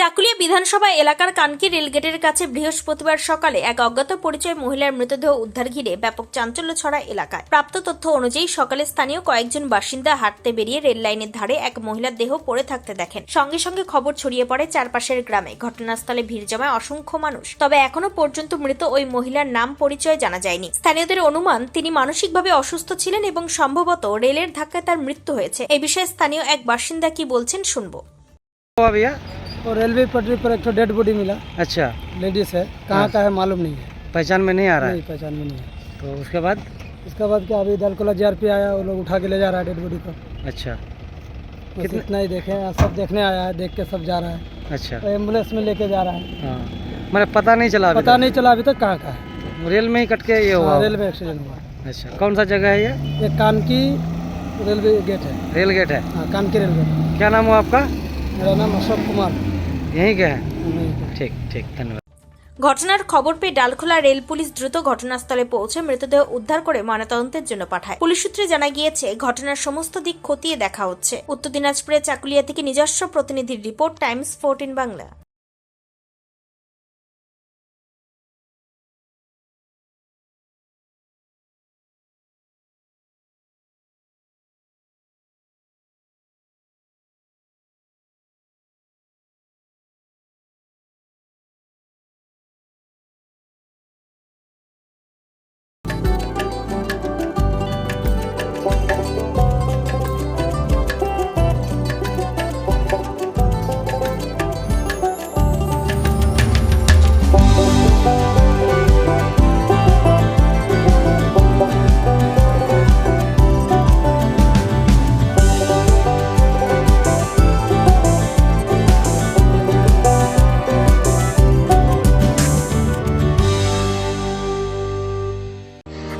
চাকুলিয়া বিধানসভা এলাকার কানকি রেলগেটের কাছে বৃহস্পতিবার সকালে এক অজ্ঞাত পরিচয় মহিলার মৃতদেহ উদ্ধার ঘিরে ব্যাপক চাঞ্চল্য ছড়া এলাকায়। প্রাপ্ত তথ্য অনুযায়ী সকালে স্থানীয় কয়েকজন বাসিন্দা হাঁটতে বেরিয়ে রেল লাইনের ধারে এক মহিলার দেহ পড়ে থাকতে দেখেন। সঙ্গে সঙ্গে খবর ছড়িয়ে পড়ে চারপাশের গ্রামে। ঘটনাস্থলে ভিড় জমায় অসংখ্য মানুষ। তবে এখনও পর্যন্ত মৃত ওই মহিলার নাম পরিচয় জানা যায়নি। স্থানীয়দের অনুমান, তিনি মানসিকভাবে অসুস্থ ছিলেন এবং সম্ভবত রেলের ধাক্কায় তার মৃত্যু হয়েছে। এ বিষয়ে স্থানীয় এক বাসিন্দা কি বলছেন শুনব। और रेलवे पटरी पर एक तो डेड बॉडी मिला। अच्छा। लेडीज़ है। कहाँ का है मालूम नहीं है। पहचान में नहीं आ रहा नहीं है पहचान में नहीं है। तो उसके बाद? उसके बाद क्या अभी दलकोला जी आया वो लोग उठा के ले जा रहा है डेड बॉडी को। अच्छा। कितने- इतना ही देखे सब देखने आया है देख के सब जा रहा है। अच्छा। एंबुलेंस में लेके जा रहा है। हाँ। मैंने पता नहीं चला पता नहीं चला अभी तक कहाँ का है। रेल में ही कट के ये हुआ। हाँ। रेलवे एक्सीडेंट हुआ। अच्छा कौन सा जगह है ये? ये कानकी रेलवे गेट है। रेल गेट है। हाँ कानकी रेलवे क्या नाम हुआ आपका? मेरा नाम अशोक कुमार। यहीं के हैं नहीं, ठीक ठीक धन्यवाद ঘটনার খবর পেয়ে ডালখোলা রেল পুলিশ দ্রুত ঘটনাস্থলে পৌঁছে মৃতদেহ উদ্ধার করে ময়নাতদন্তের জন্য পাঠায় পুলিশ সূত্রে জানা গিয়েছে ঘটনার সমস্ত দিক খতিয়ে দেখা হচ্ছে উত্তর দিনাজপুরের চাকুলিয়া থেকে নিজস্ব প্রতিনিধির রিপোর্ট টাইমস ফোরটিন বাংলা